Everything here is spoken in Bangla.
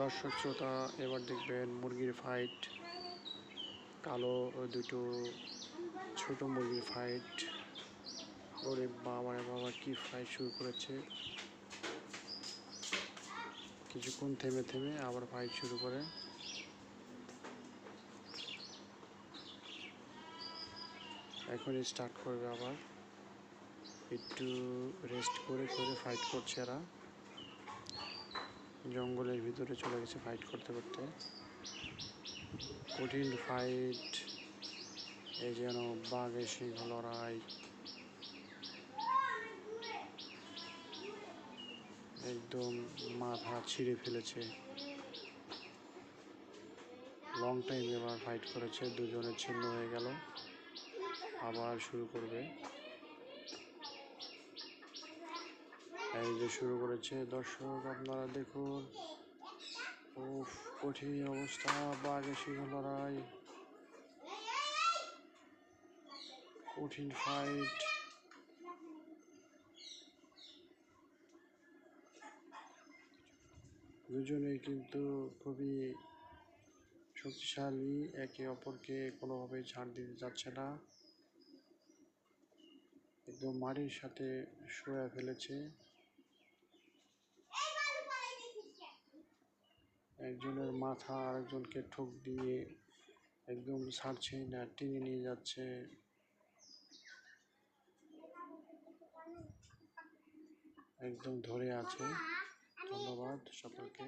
দর্শক, শ্রোতা, এবার দেখবেন মুরগির ফাইট কালো দুটো ছোট মুরগির ফাইট ওরে বাবা বাবা, কি ফাইট শুরু করেছে। কিছুক্ষণ থেমে থেমে আবার ফাইট শুরু করে। এখন স্টার্ট করবে আবার। একটু রেস্ট করে করে ফাইট করছে এরা। জঙ্গলের ভিতরে চলে গেছে ফাইট করতে করতে। কঠিন ফাইট এই যেন বাঘের সিংহ লড়াই একদম মাথা ছিঁড়ে ফেলেছে। লং টাইম এবার ফাইট করেছে, দুজনের ছিন্ন হয়ে গেল। আবার শুরু করবে। এই যে শুরু করেছে। দর্শক, আপনারা দেখুন। উফ, কঠিন অবস্থা, বাঘে সিংহ লড়াই কঠিন ফাইট দুজনেই কিন্তু খুবই শক্তিশালী, একে অপরকে কোনোভাবেই ছাড় দিতে যাচ্ছে না। একদম মাটির সাথে শুয়ে ফেলেছে। একজনের মাথা আরেকজনকে ঠোক দিয়ে একদম ছাড়ছে না, টেনে নিয়ে যাচ্ছে। একদম ধরে আছে। ধন্যবাদ সকলকে।